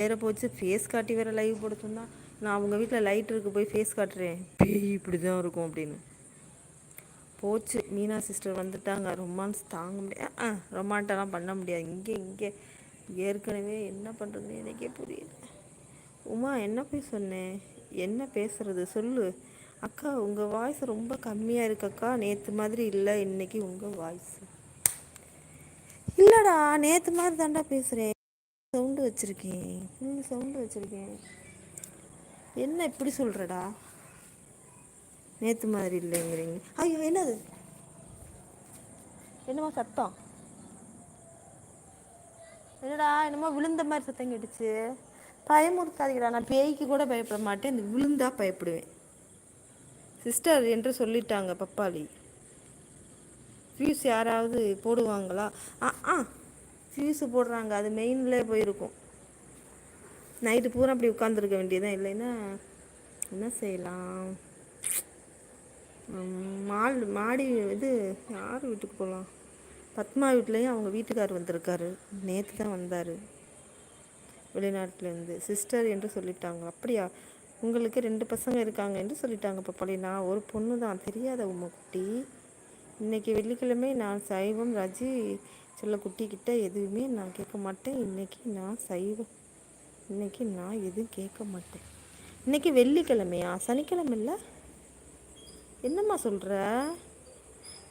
வேறு போச்சு ஃபேஸ் காட்டி வேறு லைவ் போட நான் அவங்க வீட்டில் லைட் இருக்கு போய் ஃபேஸ் காட்டுறேன். பேய் இப்படி தான் இருக்கும் அப்படின்னு. போச்சு. மீனா சிஸ்டர் வந்துட்டாங்க. ரொமான்ஸ் தாங்க முடியாது ஆ ரொமான்டெல்லாம் பண்ண முடியாது. இங்கே இங்கே. ஏற்கனவே என்ன பண்ணுறதுன்னு எனக்கே புரியல. உமா என்ன போய் சொன்னேன் என்ன பேசுறது? சொல்லு. அக்கா உங்கள் வாய்ஸ் ரொம்ப கம்மியாக இருக்குக்கா நேற்று மாதிரி இல்லை இன்னைக்கு உங்கள் வாய்ஸ் இல்லைடா நேற்று மாதிரி தாண்டா பேசுகிறேன் சவுண்டு வச்சுருக்கேன். ஃபுல் சவுண்டு வச்சுருக்கேன். என்ன இப்படி சொல்கிறடா நேற்று மாதிரி இல்லைங்கிறீங்க. ஐயோ என்னது? என்னமா சத்தம்? என்னடா என்னமோ விழுந்த மாதிரி சத்தம் கேட்டுச்சு. பயமுறுத்தாதீங்கடா நான் பேய்க்கு கூட பயப்பட மாட்டேன். இந்த விழுந்தா பயப்படுவேன். சிஸ்டர் என்று சொல்லிட்டாங்க பப்பாளி. ஃபியூஸ் யாராவது போடுவாங்களா? ஆ ஆ. ஃபியூஸு போடுறாங்க. அது மெயினில் போயிருக்கும். நைட்டு பூரா அப்படி உட்காந்துருக்க வேண்டியதான் இல்லைன்னா என்ன செய்யலாம்? உம், மால் மாடி இது யார் வீட்டுக்கு போகலாம் பத்மா வீட்லேயும் அவங்க வீட்டுக்கார் வந்திருக்காரு. நேற்று தான் வந்தார். வெளிநாட்டிலேருந்து. சிஸ்டர் என்று சொல்லிட்டாங்க. அப்படியா? உங்களுக்கு ரெண்டு பசங்க இருக்காங்க என்று சொல்லிட்டாங்க பப்பாளினா ஒரு பொண்ணு தான் தெரியாத உமா குட்டி இன்னைக்கு வெள்ளிக்கிழமை நான் சைவம் ரஜி சொல்ல குட்டிக்கிட்ட எதுவுமே நான் கேட்க மாட்டேன். இன்றைக்கி நான் சைவம் இன்னைக்கு நான் எதுவும் கேட்க மாட்டேன். இன்றைக்கி வெள்ளிக்கிழமையா? சனிக்கிழமை இல்லை? என்னம்மா சொல்கிற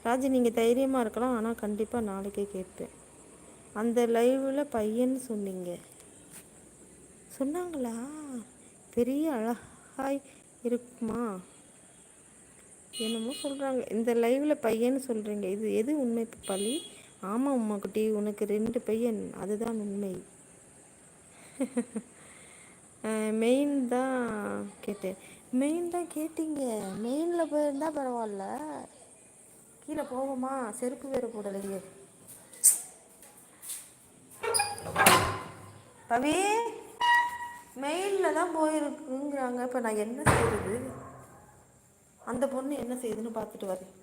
ராஜி நீங்கள் தைரியமாக இருக்கலாம். ஆனால் கண்டிப்பாக நாளைக்கே கேட்பேன். அந்த லைவில் பையன் சொன்னீங்க. சொன்னாங்களா? பெரிய அழகாய் இருக்குமா? என்னமோ சொல்கிறாங்க இந்த லைவில் பையன்னு சொல்கிறீங்க இது எது உண்மை பழி? ஆமாம் உமா குட்டி உனக்கு ரெண்டு பையன் அதுதான் உண்மை. மெயின் தான் கேட்டேன். மெயின் தான் கேட்டீங்க. மெயினில் போயிருந்தா பரவாயில்ல. கீழே போவோமா? செருப்பு வேறு போடலையே. பவி மெயிலில் தான் போயிருக்குங்கிறாங்க. இப்போ நான் என்ன செய்யுது அந்த பொண்ணு என்ன செய்யுதுன்னு பார்த்துட்டு வரேன்.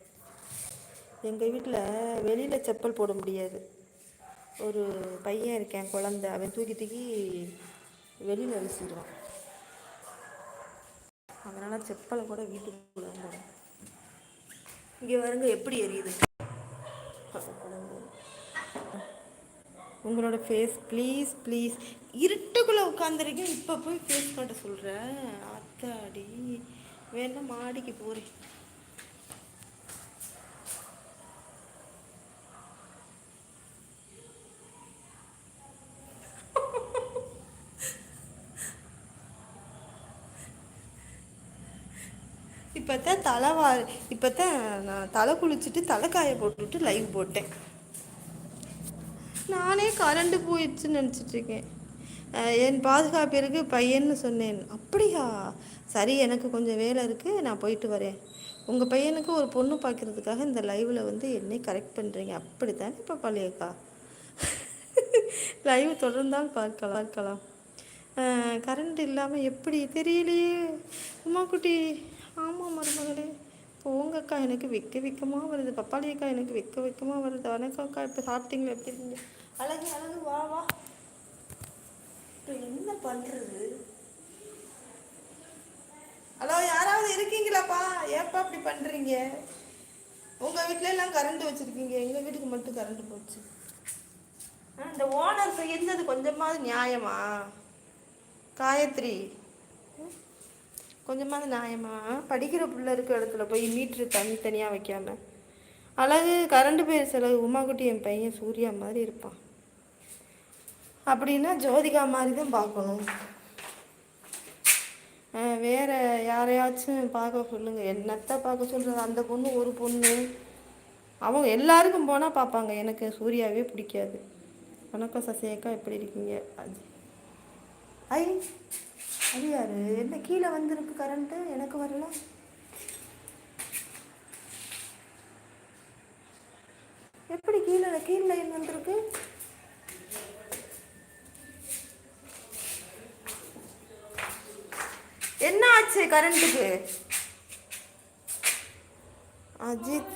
எங்கள் வீட்டில் வெளியில் செப்பல் போட முடியாது. ஒரு பையன் இருக்கேன் குழந்த. அவன் தூக்கி தூக்கி வெளியில் வீசிடுவான். அதனால் செப்பலை கூட வீட்டுக்குள்ள போடும் இங்கே வருங்க எப்படி எரியுது. உங்களோட ஃபேஸ் ப்ளீஸ் ப்ளீஸ் இருட்டுக்குள்ளே உட்காந்துருக்கேன் இப்போ போய் ஃபேஸ் காட்ட சொல்கிற அத்தாடி வேணா மாடிக்கு போகிறேன் இப்போ தான் தலை வா இப்போ தான் நான் தலை குளிச்சுட்டு தலை காய போட்டுட்டு லைவ் போட்டேன். நானே கரண்ட்டு போயிடுச்சுன்னு நினச்சிட்டு இருக்கேன். என் பாதுகாப்பிற்கு பையன்னு சொன்னேன். அப்படியா? சரி எனக்கு கொஞ்சம் வேலை இருக்குது நான் போயிட்டு வரேன். உங்கள் பையனுக்கு ஒரு பொண்ணு பார்க்கறதுக்காக இந்த லைவில் வந்து என்னை கரெக்ட் பண்ணுறீங்க அப்படி தானே இப்போ பழையக்கா லைவ் தொடர்ந்தால் பார்க்கலாம் பார்க்கலாம். கரண்ட் இல்லாமல் எப்படி? தெரியலையே. உமாக்குட்டி ஆமாம் மருமகளே. போங்கக்கா எனக்கு வெக்க வெக்கமாக வருது. பப்பாளியக்கா எனக்கு வெக்க வெக்கமாக வருது. வணக்கம் அக்கா இப்போ சாப்பிட்டீங்களா? எப்படி இருக்கீங்க? அழகு அழகு. வா வா. இப்போ என்ன பண்ணுறது ஹலோ யாராவது இருக்கீங்களாப்பா? ஏப்பா இப்படி பண்ணுறீங்க உங்கள் வீட்டில எல்லாம் கரண்ட் வச்சுருக்கீங்க. எங்கள் வீட்டுக்கு மட்டும் கரண்ட் போச்சு. இந்த ஓனர் செய்யறது கொஞ்சமாவது நியாயமா? காயத்ரி. கொஞ்சமாவது நியாயமா? படிக்கிற பிள்ளை இருக்கிற இடத்துல போய் மீட்ரு தனித்தனியாக வைக்காம. அழகு கரண்ட் பேர் செலவு உமாக்குட்டி என் பையன் சூர்யா மாதிரி இருப்பான். அப்படின்னா ஜோதிகா மாதிரி தான் பார்க்கணும். வேறு வேற யாரையாச்சும் பார்க்க சொல்லுங்கள் என்னத்தை பார்க்க சொல்கிறது அந்த பொண்ணு ஒரு பொண்ணு. அவங்க எல்லாருக்கும் போனால் பார்ப்பாங்க. எனக்கு சூர்யாவே பிடிக்காது. வணக்கம் சசியக்கா எப்படி இருக்கீங்க? அஜி. ஐ அது யாரு என்ன கீழே வந்திருக்கு கரண்ட்டு எனக்கு வரல. எப்படி கீழே கீழே லைன் வந்திருக்கு? என்ன ஆச்சு கரண்ட்டுக்கு அஜித்.